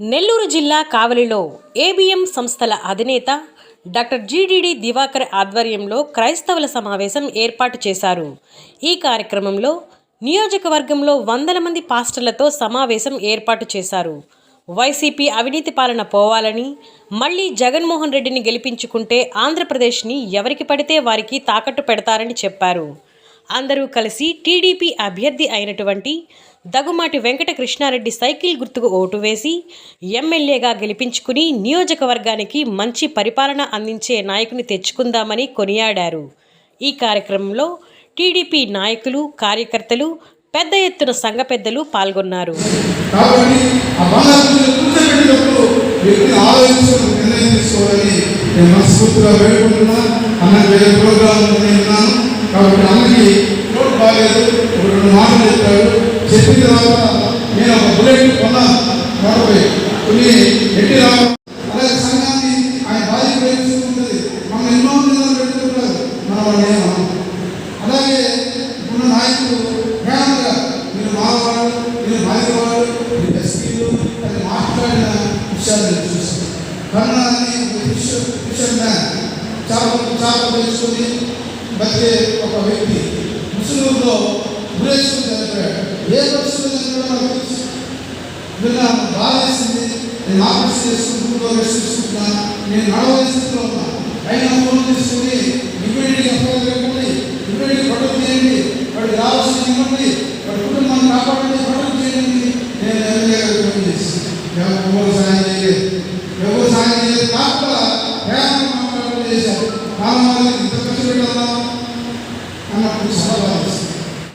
నెల్లూరు జిల్లా కావలిలో ఏబిఎం సంస్థల అధినేత డాక్టర్ జీడిడి దివాకర్ ఆధ్వర్యంలో క్రైస్తవుల సమావేశం ఏర్పాటు చేశారు. ఈ కార్యక్రమంలో నియోజకవర్గంలో వందల మంది పాస్టర్లతో సమావేశం ఏర్పాటు చేశారు. వైసీపీ అవినీతి పాలన పోవాలని మళ్ళీ జగన్మోహన్ రెడ్డిని గెలిపించుకుంటే ఆంధ్రప్రదేశ్ని ఎవరికి పడితే వారికి తాకట్టు పెడతారని చెప్పారు. అందరూ కలిసి టీడీపీ అభ్యర్థి అయినటువంటి దగుమాటి వెంకట కృష్ణారెడ్డి సైకిల్ గుర్తుకు ఓటు వేసి ఎమ్మెల్యేగా గెలిపించుకుని నియోజకవర్గానికి మంచి పరిపాలన అందించే నాయకుని తెచ్చుకుందామని కొనియాడారు. ఈ కార్యక్రమంలో టీడీపీ నాయకులు కార్యకర్తలు పెద్ద ఎత్తున సంఘ పెద్దలు పాల్గొన్నారు. నిర్ణయం తీసుకోవాలని నేను మనస్ఫూర్తిగా వేడుకుంటున్నా. అన్న ప్రోగ్రాం ఉన్నాను చెప్పిన తర్వాత నేను ఒక బుల్లెట్ కొన్నాను నలభై కొన్ని ఎట్టి రావు అలాగే సంఘాన్ని ఆయన బాధ్యత వేసుకుంటుంది మనం ఎన్నో నిధులు పెట్టుకుంటారు మన వాళ్ళు అలాగే ఉన్న నాయకులు జ్ఞానంగా మీరు మావాడు మీరు మాదివాడు మీరు ఎస్పీలు అది మాట్లాడిన విషయాలు నేను కన్నా విషయం విషయం మ్యాన్ బతికే ఒక వ్యక్తి ముసుగులో గురేసుకుంటారు చెప్పాడు ఏదో ఇలా బాధేసింది నేను ఆఫీస్ చేసుకుంటూ చేసుకుంటున్నా నేను నడవలే స్థితిలో ఉన్నా అయినా ఫోన్ తీసుకుని ఇమ్మీడియట్గా ఎఫ్ఐఆర్ ఇవ్వండి ఇమ్మీడియట్గా పట్టుకు చేయండి వాడికి రావాల్సిన ఇవ్వండి వాడి కుటుంబాన్ని కాపాడండి పట్టుకు చేయండి నేను ఎమ్మెల్యేగా ఫోన్ చేసి ఎవరు అన్నప్పుడు సభ